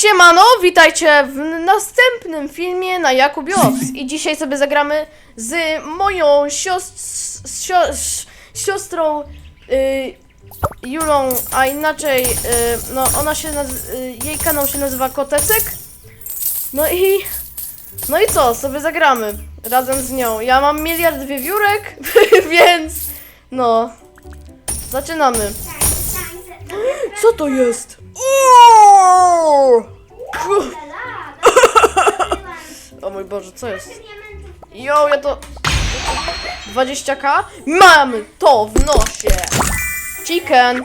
Siemano, witajcie w następnym filmie na Jakubiows i dzisiaj sobie zagramy z moją sios- sio- siostrą y, Julą, a inaczej, y, no ona się, y, jej kanał się nazywa Kotecek. No i, no i co, sobie zagramy razem z nią. Ja mam miliard wiewiórek, więc no, zaczynamy. Co to jest? Uuu! Ku- O mój Boże, co jest? Jo, ja to... 20k? Mamy to w nosie! Chicken!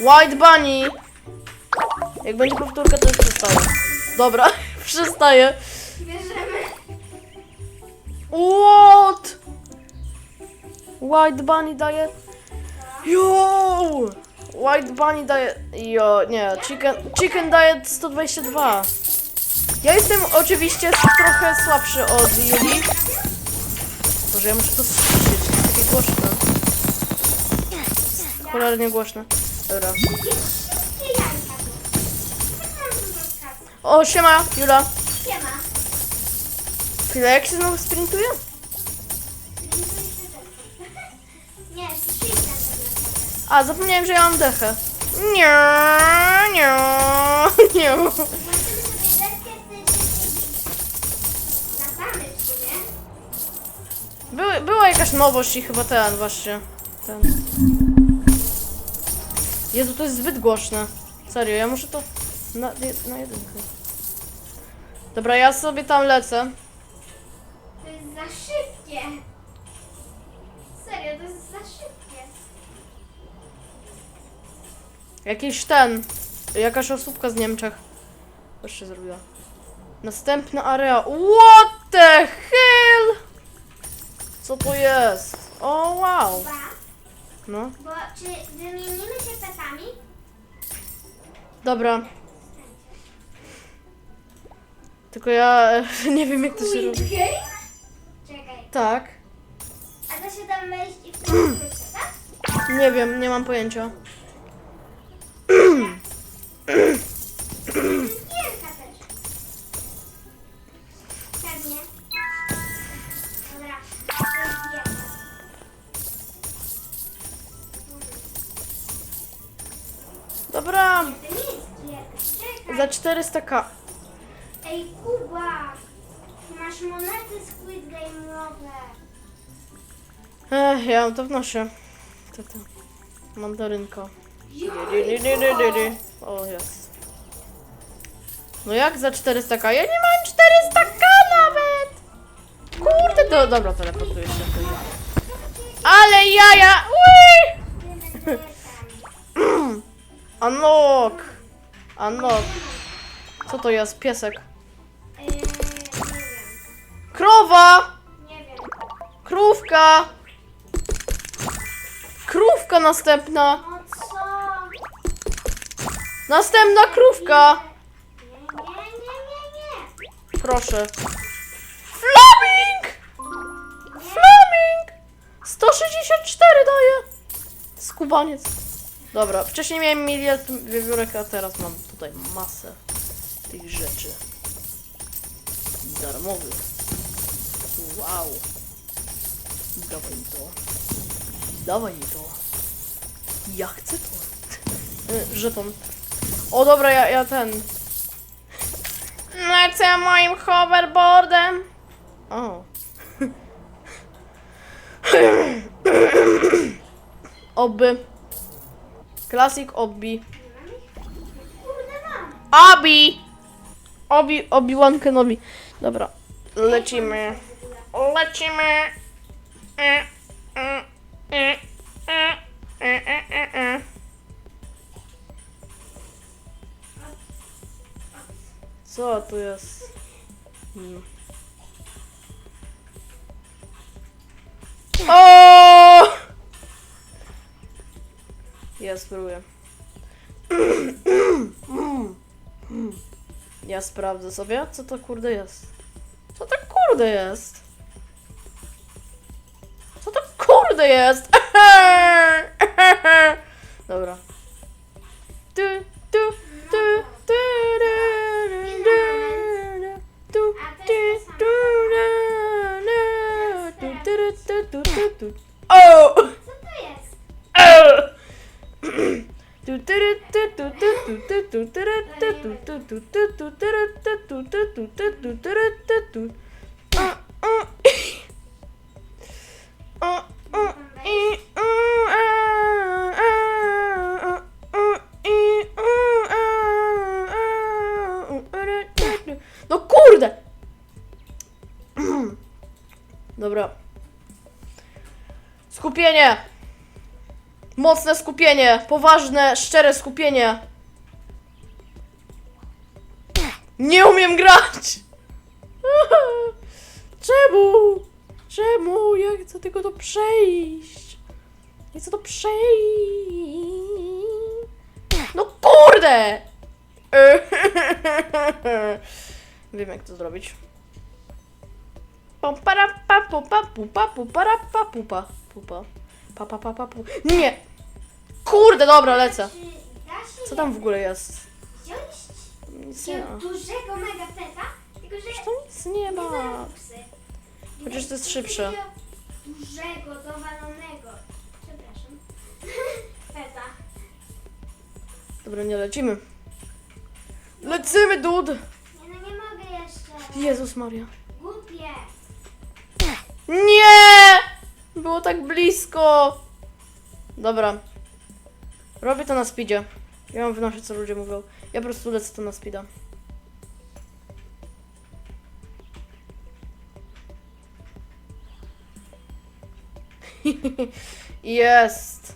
White Bunny! Jak będzie powtórka, to już przestaję. Dobra, przestaję. What? White Bunny daje... Yo! White Bunny daje... Jo, nie, chicken, chicken daje 122. Ja jestem oczywiście trochę słabszy od Juli. Boże, ja muszę to słyszeć, to jest takie głośne. Cholernie głośne. Dobra. O, siema, Jula. Chwilę, jak się znowu sprintuje? A, zapomniałem, że ja mam dechę. Nie, nie, nie. Były, była jakaś nowość i chyba ten właśnie. Ten. Jezu, to jest zbyt głośne. Serio, ja muszę to na, na jedynkę. Dobra, ja sobie tam lecę. To jest za szybkie. Serio, to jest za szybkie. Jakiś ten. Jakaś osóbka z Niemczech. Coś się zrobiła. Następna area. What the hell? Co to jest? O wow. Dwa. No, Bo czy wymienimy się petami? dobra. Tylko ja nie wiem jak to się robi. Czekaj. Tak. A da się tam wejść i w tym skrypcie, tak? Nie wiem, nie mam pojęcia. Gierka też. Pewnie. Dobra, to jest gierka. Dobra, To nie jest gierka. Czekaj. za 400k. Ej, Kuba! Masz monety Squid Game'owe. Ech, ja to w nosie. Co to? Mandarynka. Di, di, di, di, di, di. O, jest. No jak za 400k? Ja nie mam 400k nawet! Kurde, to, dobra, teleportuję się. Ale jaja! Ui! Unlock! Unlock. Co to jest? Piesek. Krowa! Krówka! Krówka następna! Następna krówka! Proszę. Flaming! Flaming! 164 daje! Skubaniec. Dobra, wcześniej miałem miliard wiewiórek, a teraz mam tutaj masę tych rzeczy. Darmowych. Wow. Dawaj mi to. Dawaj mi to. Ja chcę to. Żeton. O dobra, ja, ja ten. Lecę moim hoverboardem. O. Oby. Klasik obi. Abi! Obi, Obi-Wan Kenobi. Dobra, lecimy. Lecimy. E, e, e, e, e, e, e, e. Co tu jest? Hmm. O! Ja spróbuję. Ja sprawdzę sobie, co to kurde jest. Co to kurde jest? Co to kurde jest? Dobra. Tu, tu, tu, tu, tu, tu, tu, tu, tu, tu, tu, tu. No kurde! Dobra. Skupienie! Mocne skupienie! Poważne, szczere skupienie! Czemu? Czemu? Ja chcę tylko to przejść. Ja chcę to przejść. No kurde! Wiem jak to zrobić. Pam para pa pu pa pu pa pu para pa pu pa pupa. Pa pa pa pa pu. Nie! Kurde, dobra, lecę. Co tam w ogóle jest? wziąć Nic nie takiego ma. dużego mega peta? Że Tam nic nie ma. Chociaż to jest szybsze. Dużego, dowalonego. Przepraszam. Peta. Dobra, nie lecimy. Lecimy, dud! Nie, no nie mogę jeszcze. Jezus Maria. Głupie. Nie! Było tak blisko. Dobra. Robię to na speedzie. Ja mam wynoszę, co ludzie mówią. Ja po prostu lecę to na speeda. Jest!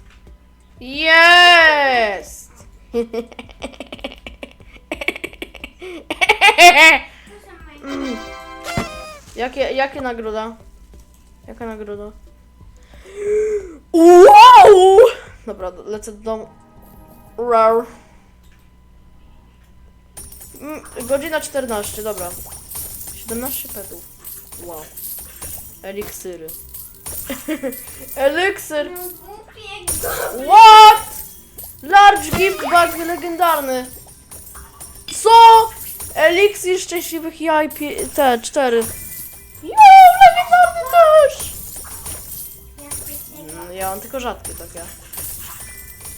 Jest! Jakie, jakie nagroda? Jaka nagroda? Wow! Dobra, lecę do domu. Rar. Mm, Godzina 14, dobra. 17 petów. Wow. Eliksiry. Eliksir. No What? Large gift bag legendarny. Co? Eliksir szczęśliwych jaj pie- te cztery. Jo, legendarny też. Mm, Ja mam tylko rzadkie takie.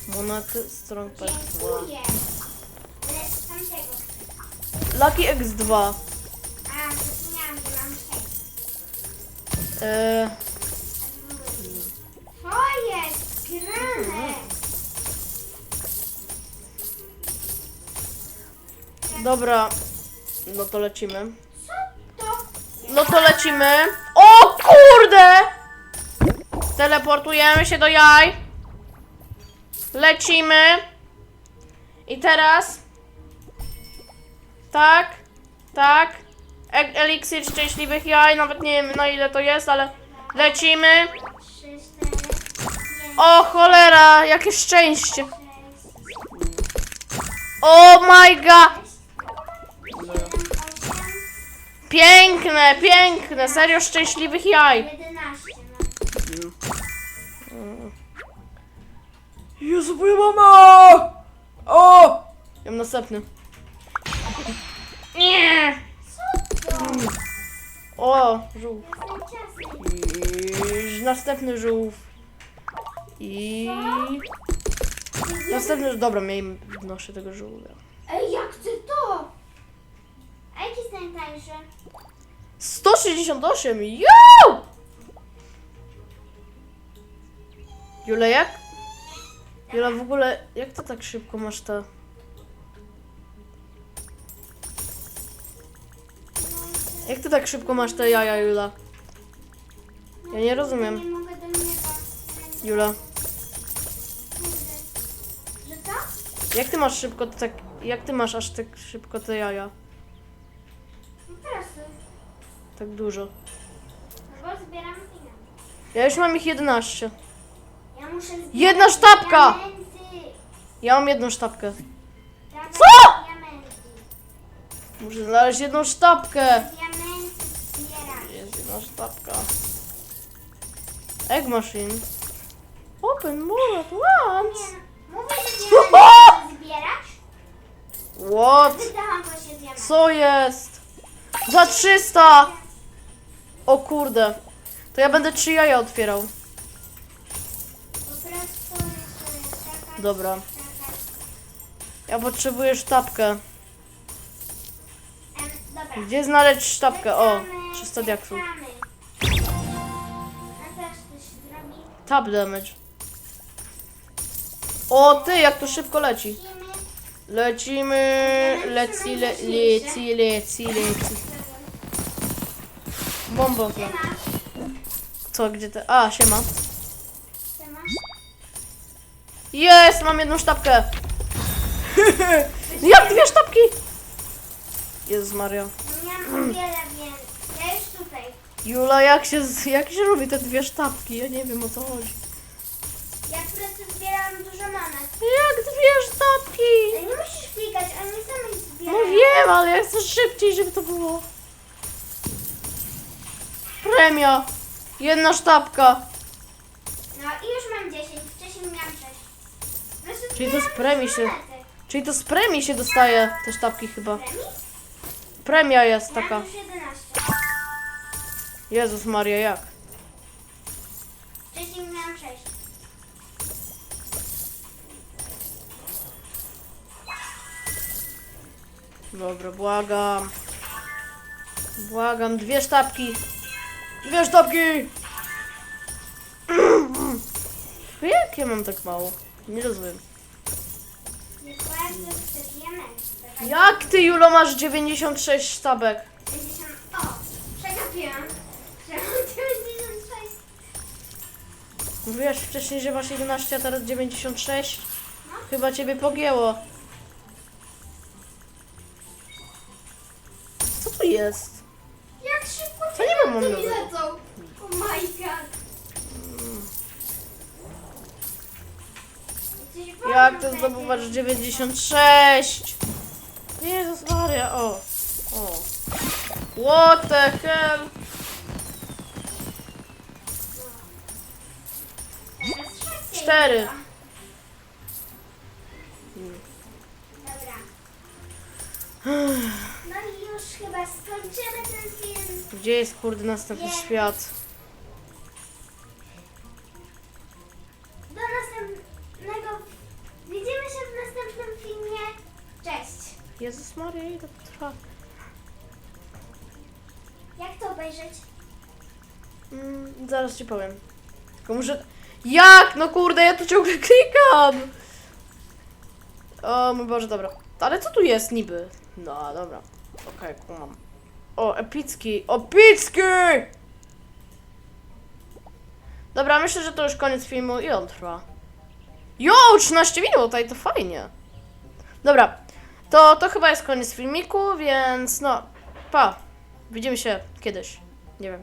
Monety Strong Pet 2. Dziękuję. Ale tamtego. Lucky X2. A, zapomniałam, że mam sześć. Eee, To jest grane. dobra. No to lecimy. Co to? No to lecimy. O kurde! Teleportujemy się do jaj. Lecimy. I teraz. Tak. Tak. E eliksir szczęśliwych jaj. Nawet nie wiem na ile to jest, ale lecimy. O cholera, jakie szczęście. Oh my god. Piękne, piękne. Serio szczęśliwych jaj. jedenaście. No. Jezu, moja mama! O! Ja mam następny. Nie! Co to? O, żółw. Następny żółw. I... Następny... Dobra, miej wnoszę tego żółwia. Ej, ja chcę to! A jaki jest najtańszy? 168! Yo! Jula, jak? Jula, w ogóle, jak to tak szybko masz te... Jak ty tak szybko masz te jaja, Jula? Ja nie rozumiem. Jula, jak ty masz szybko tak... Jak ty masz aż tak szybko te jaja? No proszę. Tak dużo. No bo zbieram. Ja już mam ich 11. Ja muszę zbierać Jedna sztabka! Diamenty. Ja mam jedną sztabkę. Dawaj Co? Diamenty. Muszę znaleźć jedną sztabkę. Diamenty zbierać. Jest jedna sztabka. Egg machine. Open more at once. Nie. Mówię, że? What? Wydałam właśnie diament. Co jest? Za 300! O kurde. To ja będę trzy jaja otwierał. Po prostu Dobra. Ja potrzebuję sztabkę. Em, dobra. Gdzie znaleźć sztabkę? O, Czekamy, 300 diaksów. coś zrobi. Tab damage. O ty, jak to szybko leci. Lecimy, leci, le, leci, leci, leci. Siema. Co, gdzie te? A, siema. Jest, mam jedną sztabkę. Jak dwie sztabki? Jezus Maria. Miałam o wiele więcej. Ja już tutaj. Jula, jak się, jak się robi te dwie sztabki? Ja nie wiem o co chodzi. Zbieram dużo monet. Jak dwie sztabki? Ale nie musisz klikać, one same No zbierają. wiem, ale ja chcę szybciej, żeby to było. Premia. Jedna sztabka. No i już mam 10, wcześniej miałam 6. Po prostu Czyli to z premii się-. Czyli to z premii się dostaje te sztabki chyba. Premii? Premia jest Miałam taka. już 11. Jezus Maria, jak? Wcześniej Dobra, błagam. Błagam, dwie sztabki. Dwie sztabki! Jak ja mam tak mało? Nie rozumiem. Jak ty, Julo, masz 96 sztabek? 50. O, przegapiłam. Że mam 96. Mówiłaś wcześniej, że masz 11, a teraz 96? Chyba ciebie pogięło. Jest? Jak szybko nie mam diamenty mi nowego? lecą. Oh my god. Jesteś Jak wtedy. znowu masz 96? Jezus Maria, o. O. What the hell? Teraz szybciej Cztery. chyba. Dobra. No i już chyba skończymy ten film. Gdzie jest kurde następny świat? Do następnego. Widzimy się w następnym filmie. Cześć. Jezus Maria, ile to trwa? Jak to obejrzeć? Mm, zaraz ci powiem. Tylko muszę... Jak? No kurde, ja tu ciągle klikam! O mój Boże, dobra. Ale co tu jest niby? No, dobra. Okej, kumam. O, epicki. Epicki! Dobra, myślę, że to już koniec filmu i on trwa. Jo, 13 minut, i to fajnie. Dobra, to, to chyba jest koniec filmiku, więc no, pa. Widzimy się kiedyś. Nie wiem.